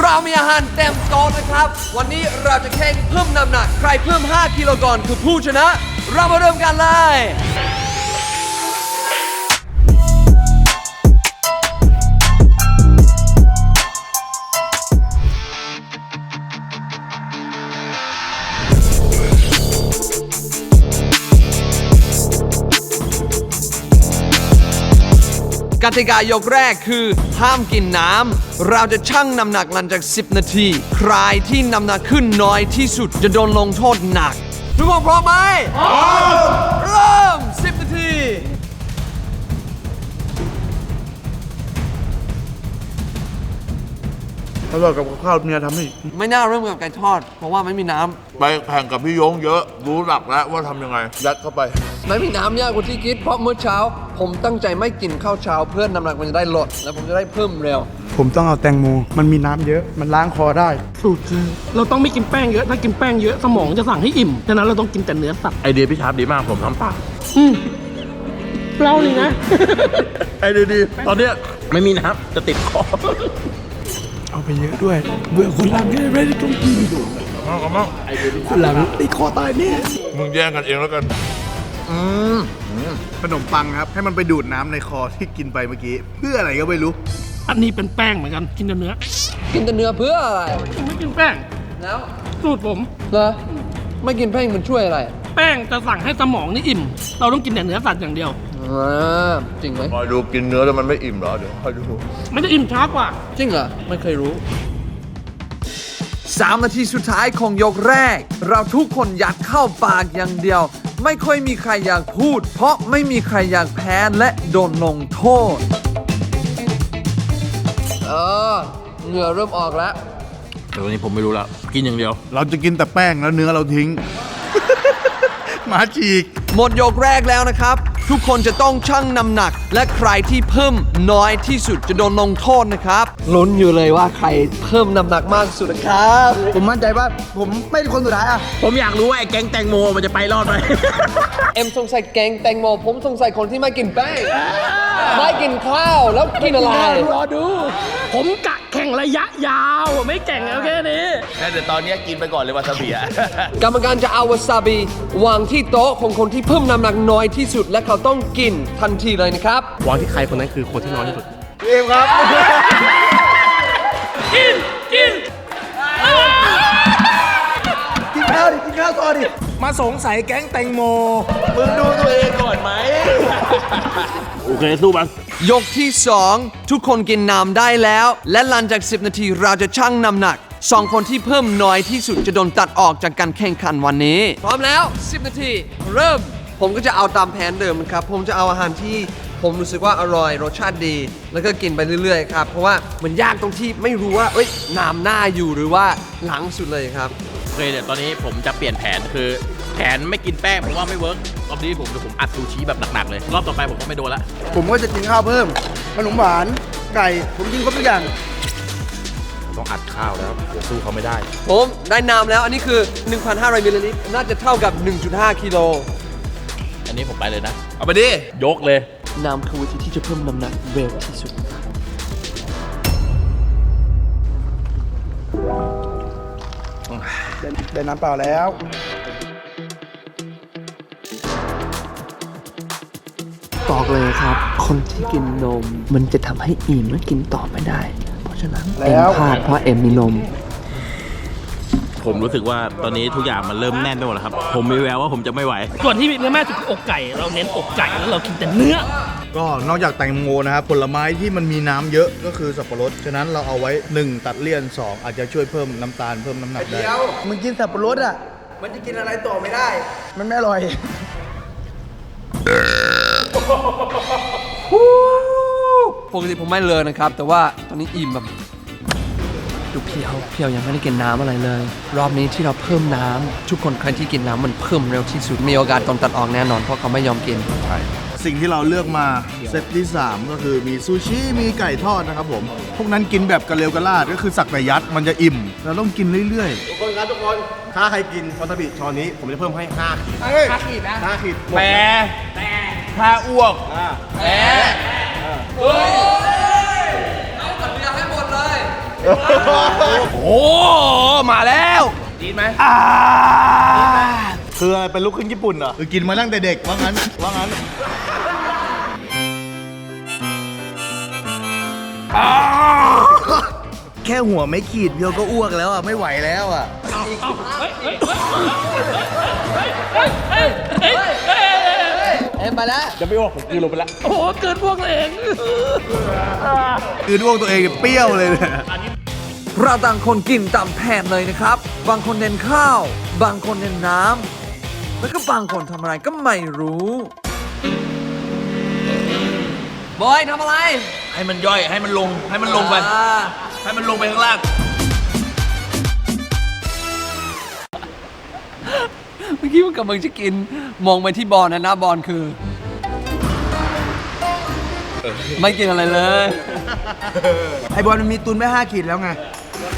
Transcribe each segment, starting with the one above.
เรามีอาหารเต็มโต๊ะนะครับ วันนี้เราจะแข่งเพิ่มน้ำหนัก ใครเพิ่ม 5 กิโลกรัมคือผู้ชนะ เรามาเริ่มกันเลย กติกายกแรกคือ ห้ามกินน้ำ เราจะชั่งน้ำหนักหลังจาก 10 นาที ใครที่น้ำหนักขึ้นน้อยที่สุดจะโดนลงโทษหนัก ทุกคนพร้อมไหมพร้อมเริ่ม 10 นาทีอร่อยกับข้าวเมียทำให้ไม่น่าเริ่มกับไก่ทอด เพราะว่าไม่มีน้ไปแข่งกับพี่ยงเยอะ รู้หลักแล้วว่าทำยังไง ยัดเข้าไปำไม่มีน้ำยากกว่าที่คิดเพราะเมื่อเช้า ผมตั้งใจไม่กินข้าวเช้าเพื่อน้ำหนักมันจะได้ลด และผมจะได้เพิ่มเร็ว ผมต้องเอาแตงโม มันมีน้ำเยอะ มันล้างคอได้ สูตรคือเราต้องไม่กินแป้งเยอะ ถ้ากินแป้งเยอะสมองจะสั่งให้อิ่มฉะนั้นเราต้องกินแต่เนื้อสัตว์ไอเดียพี่ชาร์ปดีมากผมทำปากอืมเล่าเลยนะ ไอเดียดี ตอนเนี้ยไม่มีน้ำจะติดคอเอาไปเยอะด้วย เบื่อคนหลังไม่ได้ต้องกินมาเอามาคนหลังติดคอตายแน่มึงแย่งกันเองแล้วกัน ขนมปังครับ ให้มันไปดูดน้ำในคอที่กินไปเมื่อกี้ เพื่ออะไรก็ไม่รู้ อันนี้เป็นแป้งเหมือนกันกินแต่เนื้อกินแต่เนื้อเพื่ออะไรไม่กินแป้งแล้วสูตรผม เหรอไม่กินแป้งมันช่วยอะไรแป้งจะสั่งให้สมองนี่อิ่ม เราต้องกินแต่เนื้อสัตว์อย่างเดียว อ่าจริงไหมคอยดูกินเนื้อแล้วมันไม่อิ่มเหรอ เดี๋ยวคอยดูไม่ได้อิ่มช้ากว่า จริงเหรอไม่เคยรู้ 3 นาทีสุดท้ายของยกแรก เราทุกคนยัดเข้าปากอย่างเดียว ไม่ค่อยมีใครอยากพูด เพราะไม่มีใครอยากแพ้และโดนลงโทษ เออเหงื่อเริ่มออกแล้ว แต่วันนี้ผมไม่รู้ละกินอย่างเดียว เราจะกินแต่แป้งแล้วเนื้อเราทิ้ง หมาฉีก หมดยกแรกแล้วนะครับ ทุกคนจะต้องชั่งน้ำหนัก และใครที่เพิ่มน้อยที่สุดจะโดนลงโทษนะครับลุ้นอยู่เลยว่าใครเพิ่มน้ำหนักมากสุดนะครับ ผมมั่นใจว่าผมไม่เป็นคนสุดท้ายอะ ผมอยากรู้ว่าไอ้แก๊งแตงโมมันจะไปรอดไหม เอ็มสงสัยแกงแตงโมผมสงสัยคนที่ไม่กินแป้งไม่กินข้าวแล้วกินอะไร รอดู ผมกะแข่งระยะยาว ไม่แข่งเอาแค่นี้ แต่เดี๋ยวตอนเนี้ยกินไปก่อนเลยวาซาบิอะ กรรมการจะเอาวาซาบิวางที่โต๊ะของคนที่เพิ่มน้ำหนักน้อยที่สุด และเขาต้องกินทันทีเลยนะครับ วางที่ใครคนนั้นคือคนที่น้อยที่สุดกิน กิน กินข้าวดิ กินข้าวต่อดิ มาสงสัยแก๊งแตงโม มึงดูตัวเองก่อนไหม โอเค สู้มันยกที่ 2 ทุกคนกินน้ำได้แล้ว และหลังจาก 10 นาทีเราจะชั่งน้ำหนักสองคนที่เพิ่มน้อยที่สุดจะโดนตัดออกจากการแข่งขันวันนี้ พร้อมแล้ว 10 นาที เริ่ม ผมก็จะเอาตามแผนเดิมครับ ผมจะเอาอาหารที่ผมรู้สึกว่าอร่อยรสชาติดี แล้วก็กินไปเรื่อยๆครับ เพราะว่ามันยากตรงที่ไม่รู้ว่าเอ้ยน้ำหน้าอยู่หรือว่าหลังสุดเลยครับ โอเคเดี๋ยวตอนนี้ผมจะเปลี่ยนแผนคือแผนไม่กินแป้งผมว่าไม่เวิร์กรอบนี้ผมเดี๋ยวผมอัดซูชิแบบหนักๆเลย รอบต่อไปผมก็ไม่โดนละผมก็จะกินข้าวเพิ่มขนมหวานไก่ผมกินครบทุกอย่าง ต้องอัดข้าวแล้วเดี๋ยวสู้เขาไม่ได้ ผมได้น้ำแล้วอันนี้คือ 1,500มิลลิลิตรน่าจะเท่ากับ 1.5กิโล อันนี้ผมไปเลยนะ เอาไปดิ ยกเลย น้ำคือวิธีที่จะเพิ่มน้ำหนักเร็วที่สุดได้น้ำเปล่าแล้ว บอกเลยครับ คนที่กินนมมันจะทำให้อิ่มและกินต่อไม่ได้ เพราะฉะนั้นแล้วเอ็มพลาดเพราะเอ็มมีนม ผมรู้สึกว่าตอนนี้ทุกอย่างมันเริ่มแน่นไปหมดแล้วครับ ผมมีแววว่าผมจะไม่ไหว ส่วนที่เนื้อแม่สุดคืออกไก่ เราเน้นอกไก่แล้วเรากินแต่เนื้อ ก็นอกจากแตงโมนะครับผลไม้ที่มันมีน้ำเยอะก็คือสับปะรด ฉะนั้นเราเอาไว้ 1 ตัดเลี่ยน 2 อาจจะช่วยเพิ่มน้ำตาลเพิ่มน้ำหนักได้ มึงกินสับปะรดอะ มันจะกินอะไรต่อไม่ได้ มันไม่อร่อย ปกติผมไม่เลยนะครับ แต่ว่าตอนนี้อิ่มแบบ ดูเพียวเพียวยังไม่ได้กินน้ำอะไรเลย รอบนี้ที่เราเพิ่มน้ำทุกคนใครที่กินน้ำมันเพิ่มเร็วที่สุดมีโอกาสโดนตัดออกแน่นอนเพราะเขาไม่ยอมกิน สิ่งที่เราเลือกมาเซตที่ 3 ก็คือมีซูชิมีไก่ทอดนะครับผม พวกนั้นกินแบบกระเร็วกระลาดก็คือสักแต่ยัดมันจะอิ่ม เราต้องกินเรื่อยทุกคนครับทุกคน ถ้าใครกินวาซาบิช้อนนี้ ผมจะเพิ่มให้5ขีด5ขีดนะ5ขีดแปรถ้าอ้วกเอากับเบีย โอ้มาแล้วดีไหมคืออะไรเป็นลูกครึ่งญี่ปุ่นเหรอคือกินมาตั้งแต่เด็กว่างั้นว่างั้นแค่หัวไม่ขีดเดียวก็อ้วกแล้วอะไม่ไหวแล้วอะเอ็มไปแล้วโอ้โหเกินพวกเอง คือดวงตัวเองเปรี้ยวเลยเนี่ย เราต่างคนกินตามแผนเลยนะครับ บางคนเน้นข้าว บางคนเน้นน้ำแล้วก็บางคนทำอะไรก็ไม่รู้ บอยทำอะไรให้มันย่อยให้มันลงให้มันลงไป อ่าให้มันลงไปข้างล่าง เมื่อกี้มันกำลังจะกิน มองไปที่บอลนะหน้าบอลคือ ไม่กินอะไรเลย ไอบอลมันมีตุนไม่ห้าขีดแล้วไง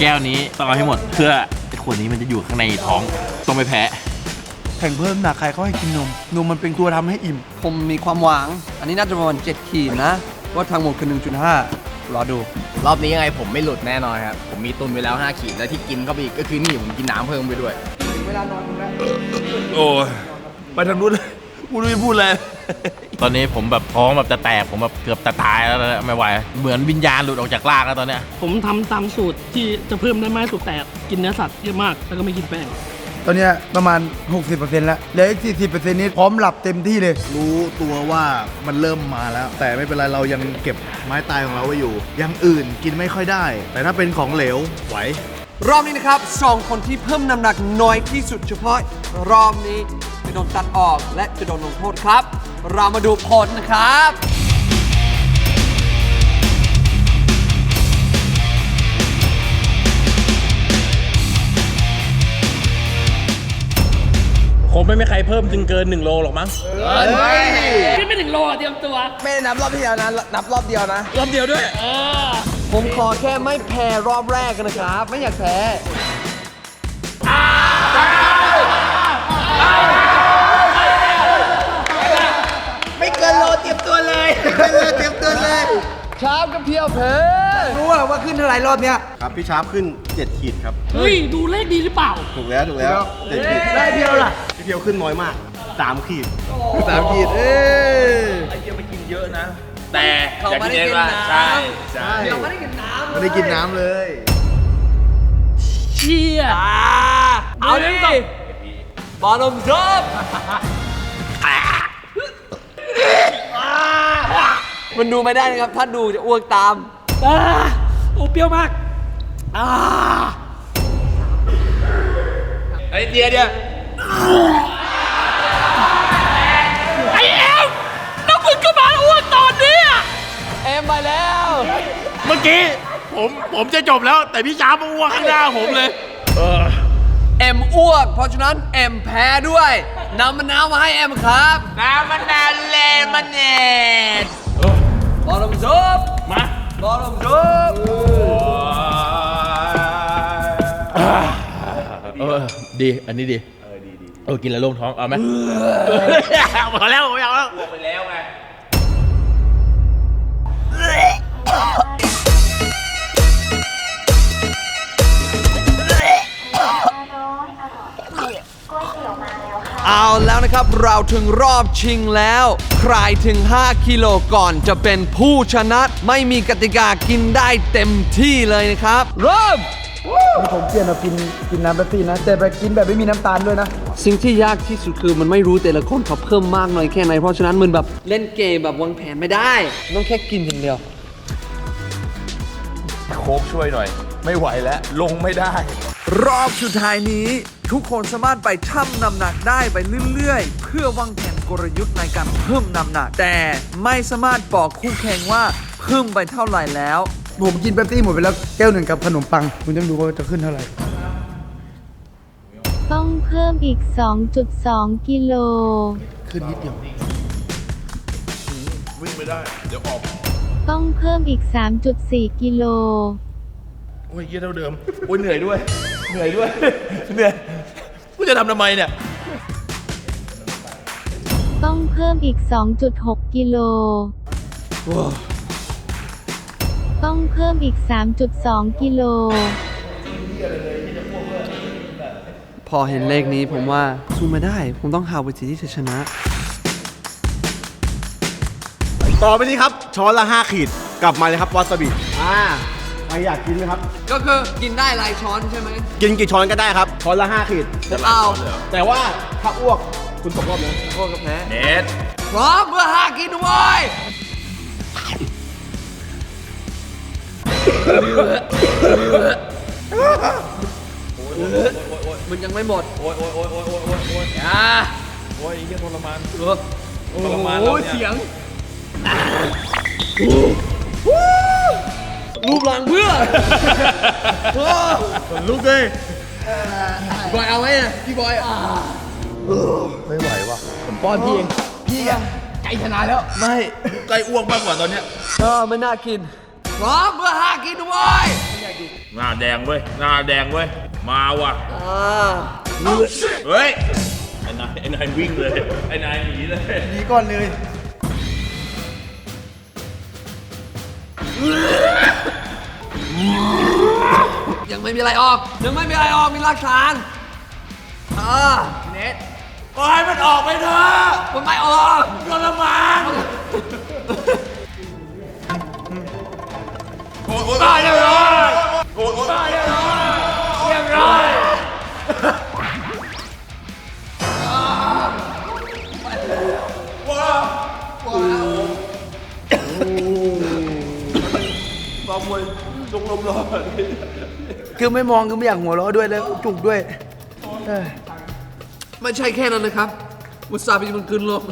แก้วนี้ต้องเอาให้หมดเพื่อไอ้ขวดนี้มันจะอยู่ข้างในท้องต้องไปแพ้ แข่งเพิ่มหนักใครเขาให้กินนม นมมันเป็นตัวทำให้อิ่ม ผมมีความหวัง อันนี้น่าจะประมาณ7ขีดนะ ว่าทางหมดคือ 1.5 รอดู รอบนี้ยังไงผมไม่หลุดแน่นอนครับ ผมมีตุนไว้แล้ว 5 ขีด แล้วที่กินเข้าไปอีกก็คือนี่ผมกินน้ำเพิ่มไปด้วย โอ้ยไปทางนู้นเลย กูไม่พูดเลยตอนนี้ผมแบบท้องแบบจะแตกผมแบบเกือบจะตายแล้วนะไม่ไหวเหมือนวิญญาณหลุดออกจากร่างแล้วตอนเนี้ยผมทำตามสูตรที่จะเพิ่มได้มากที่สุดแต่กินเนื้อสัตว์เยอะมากแล้วก็ไม่กินแป้ง ตอนเนี้ยประมาณ 60%แล้วเหลืออีก40%นี้พร้อมหลับเต็มที่เลย รู้ตัวว่ามันเริ่มมาแล้ว แต่ไม่เป็นไรเรายังเก็บไม้ตายของเราไว้อยู่อยังอื่นกินไม่ค่อยได้ แต่ถ้าเป็นของเหลวไหว รอบนี้นะครับสองคนที่เพิ่มน้ำหนักน้อยที่สุดเฉพาะรอบนี้จะ โดนตัดออก และจะโดนลงโทษครับ เรามาดูผลนะครับ คงไม่มีใครเพิ่มถึงเกิน 1 โลหรอกมั้งกินไม่ถึงโลอะเตรียมตัว ไม่นับรอบที่แล้วนะ นับรอบเดียวนะ รอบเดียวด้วย เออ ผมขอแค่ไม่แพ้รอบแรกนะครับ ไม่อยากแพ้ โลเตรียมตัวเลยเตรียมตัวเลยชาบกับเพียวเพรู้ว่าว่าขึ้นเท่าไหร่รอบเนี้ยครับพี่ชาร์ปขึ้น 7 ขีดครับ เฮ้ย ดูเลขดีหรือเปล่า ถูกแล้วถูกแล้วเจ็ดขีดได้เดียวล่ะพี่เพียวขึ้นน้อยมาก 3 ขีดสามขีดเอ้ยแต่เขาไม่ได้กินน้ำใช่ใช่เขาไม่ได้กินน้ำไม่ได้กินน้ำเลยเชี่ยเอาดิบอลลมซบ มันดูไม่ได้นะครับ ถ้าดูจะอ้วกตาม อ่าโอ้เปรี้ยวมากอ่าไอ้เดียเดียไอเอ็มแล้วมึงก็มาอ้วกตอนนี้อะเอ็มไปแล้ว เมื่อกี้ ผมผมจะจบแล้ว แต่พี่ช้ามาอ้วกข้างหน้าผมเลย เอ็มอ้วก เพราะฉะนั้นเอ็มแพ้ด้วยนำมะนาวมาให้เอ็มครับ น้ำมันนานเลมันเน็ต บอลลมซบมาบอลลมซบเออดี อันนี้ดี เออ ดีดีเออ กินแล้วโล่งท้อง เอาไหมพอแล้วไม่เอาแล้ว ไปแล้วไง เอาแล้วนะครับเราถึงรอบชิงแล้ว ใครถึง 5 กิโลก่อนจะเป็นผู้ชนะ ไม่มีกติกากินได้เต็มที่เลยนะครับ เริ่มนี่ผมเปลี่ยนมากินกินน้ำเป๊ปซี่นะ แต่แบบกินแบบไม่มีน้ำตาลด้วยนะ สิ่งที่ยากที่สุดคือมันไม่รู้แต่ละคนเขาเพิ่มมากน้อยแค่ไหน เพราะฉะนั้นมันแบบเล่นเกมแบบวางแผนไม่ได้ ต้องแค่กินอย่างเดียว โค้กช่วยหน่อย ไม่ไหวแล้วลงไม่ได้ รอบสุดท้ายนี้ ทุกคนสามารถไปชั่งน้ำหนักได้ไปเรื่อยๆ เพื่อวางแผนกลยุทธ์ในการเพิ่มน้ำหนัก แต่ไม่สามารถบอกคู่แข่งว่าเพิ่มไปเท่าไหร่แล้ว ผมกินเป๊ปซี่หมดไปแล้วแก้วหนึ่งกับขนมปัง คุณต้องดูว่าจะขึ้นเท่าไหร่ ต้องเพิ่มอีก 2.2 กิโล ขึ้นนิดเดียว วิ่งไม่ได้ เดี๋ยวออก ต้องเพิ่มอีก 3.4 กิโลโอ้ยเยี่ยเท่าเดิม โอ้ยเหนื่อยด้วย เหนื่อยด้วย เหนื่อย กูจะทำทำไมเนี่ย ต้องเพิ่มอีก 2.6 กิโลตต้องเพิ่มอีก 3.2 กิโล พอเห็นเลขนี้ผมว่าสู้ไม่ได้ ผมต้องหาวิธีที่จะชนะ ต่อไปนี้ครับ ช้อนละ 5 ขีด กลับมาเลยครับวาซาบิ อ่าใค รอยากกินไหมครับ ก็คือกินได้หลายช้อนใช่ไหมกินกี่ช้อนก็ได้ครับ ช้อนละ5ขีดผมเอาแต่ว่าถ้าอ้วกคุณตกรอบนะโอ้กับแพ้เน็ตพร้อมเพื่อหากินเว้ยมันยังไม่หมด โอ้ยโอ้ยโอ้ยโอ้ยโอ้ยโอ้ยโอ้ยอ่าโอ้ยไอ้เหี้ยทรมานเออทรมานโอ้แล้วยเนี่ยเสียง รูปหลังเพื่อลูกเลยบอยเอาไว้นะพี่บอยอะผมป้อนพี่เองพี่อะใจชนะแล้ว ไม่ใกล้อ้วกมากกว่าตอนเนี้ยเออไม่น่ากินพร้อมเพื่อหากินเว้ยหน้าแดงเว้ยหน้าแดงเว้ยมาว่ะอ่าเฮ้ยไอ้นายไอ้นายวิ่งเลยไอ้นายหนีเลยดีก่อนเลย ยังไม่มีอะไรออก ยังไม่มีอะไรออก มีหลักฐานอ่าเน็ตปล่อยมันออกไปเถอะมันไม่ออกทรมานโอ้ยตายเลยโอ้ยตายเลย ว้าวว้าวจงลมรอคือไม่มองคือไม่อยากหัวเราะด้วยแล้วจุกด้วยเออไม่ใช่แค่นั้นนะครับมุสาบิมันขึ้นลง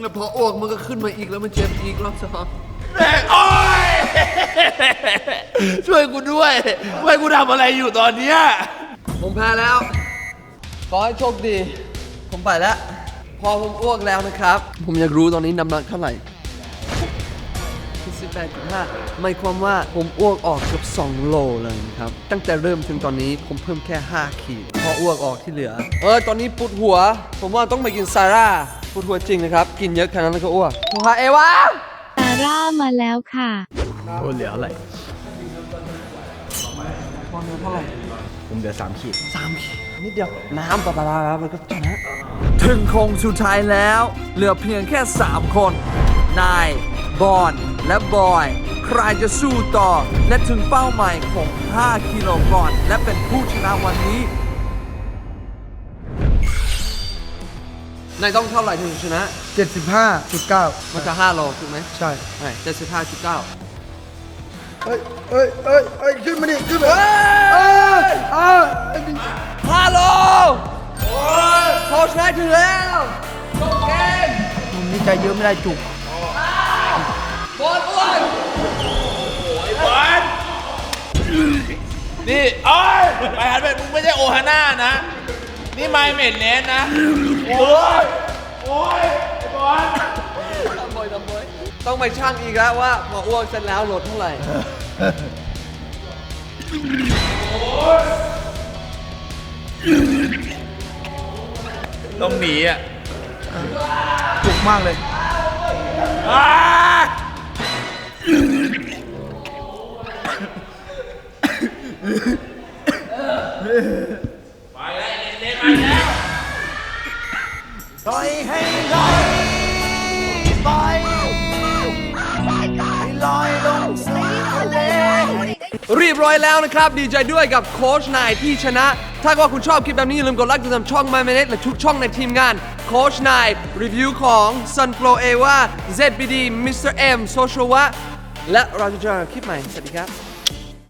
แล้วพออ้วกมันก็ขึ้นมาอีกแล้วมันเจ็บอีกรอบสองแม่โอ้ยช่วยกูด้วยว่ากูทำอะไรอยู่ตอนเนี้ยผมแพ้แล้ว ขอให้โชคดี ผมไปแล้ว พอผมอ้วกแล้วนะครับ ผมอยากรู้ตอนนี้น้ำหนักเท่าไหร่ 18.5หมายความว่าผมอ้วกออกเกือบ2โลเลยนะครับ ตั้งแต่เริ่มถึงตอนนี้ผมเพิ่มแค่ 5 ขีดพออ้วกออกที่เหลือ เออ ตอนนี้ปวดหัว ผมว่าต้องไปกินซาร่าปวดหัวจริงนะครับ กินเยอะขนาดนั้นแล้วก็อ้วกโทรหาเอวาซาร่ามาแล้วค่ะโอ้เหลืออะไรความเร็วเท่าไหร่ผมเหลือ3ขีดสามขีดนิดเดียว น้ำปะปะปะปะมันก็ชนะถึงโค้งสุดท้ายแล้ว เหลือเพียงแค่ 3 คน นาย บอนและบอย ใครจะสู้ต่อ และถึงเป้าหมายของ 5 กิโลก่อน และเป็นผู้ชนะวันนี้นายต้องเท่าไหร่ถึงจะชนะ 75.9 มันจะ 5 โลถูกไหมใช่ใช่เจ็ดสิบห้าจุดเก้าเอ้ยเอ้ยเอ้ยเอ้ยขึ้นมาดิขึ้นมาเอ้ยเอ้ยเอ้ยห้าโลโค้ชนายถึงแล้วจบเกมผมนี่ใจเยอะไม่ได้จุก บอลอ้วนบอลนี่โอ้ยไปฮันเมดมึงไม่ใช่โอฮาน่านะ นี่ไมเมดเนสนะ โอ้ย โอ้ยไอ้บอลต้องไปช่างอีกแล้วว่าพออ้วกเสร็จแล้วลดเท่าไหร่ ต้องหนีอะจุกมากเลย ไปแล้วเนไปแล้วเรียบร้อยแล้วนะครับ ดีใจด้วยกับโค้ชนายที่ชนะ ถ้าว่าคุณชอบคลิปแบบนี้ อย่าลืมกดไลค์กดติดตามช่อง My Minute และทุกช่องในทีมงาน โค้ชนาย รีวิวของ Sunflow Ava ZBD Mr. M Social วะและเราจะเจอกันคลิปใหม่ สวัสดีครับ